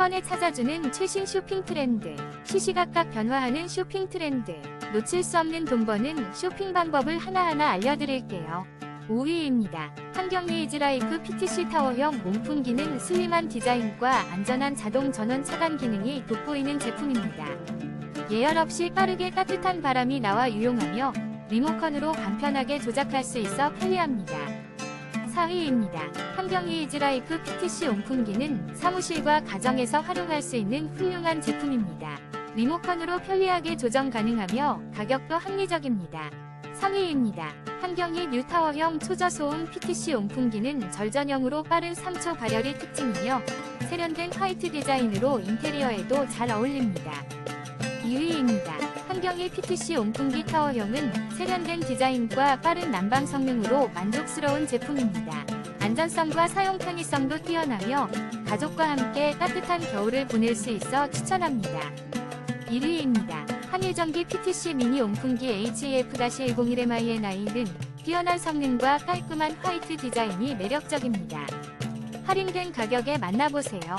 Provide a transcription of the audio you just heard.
번에 찾아주는 최신 쇼핑 트렌드, 시시각각 변화하는 쇼핑 트렌드, 놓칠 수 없는 돈 버는 쇼핑 방법을 하나하나 알려드릴게요. 5위입니다. 환경리 이즈라이프 PTC 타워형 몸풍기는 슬림한 디자인과 안전한 자동 전원 차단 기능이 돋보이는 제품입니다. 예열 없이 빠르게 따뜻한 바람이 나와 유용하며 리모컨으로 간편하게 조작할 수 있어 편리합니다. 4위입니다. 환경리 이즈라이프 PTC 온풍기는 사무실과 가정에서 활용할 수 있는 훌륭한 제품입니다. 리모컨으로 편리하게 조정 가능하며 가격도 합리적입니다. 3위입니다. 환경이 뉴타워형 초저소음 PTC 온풍기는 절전형으로 빠른 3초 발열이 특징이며 세련된 화이트 디자인으로 인테리어에도 잘 어울립니다. 2위입니다. 환경이 PTC 온풍기 타워형은 세련된 디자인과 빠른 난방 성능으로 만족스러운 제품입니다. 안전성과 사용 편의성도 뛰어나며 가족과 함께 따뜻한 겨울을 보낼 수 있어 추천합니다. 1위입니다. 한일전기 PTC 미니 온풍기 HEF-101MINI는 뛰어난 성능과 깔끔한 화이트 디자인이 매력적입니다. 할인된 가격에 만나보세요.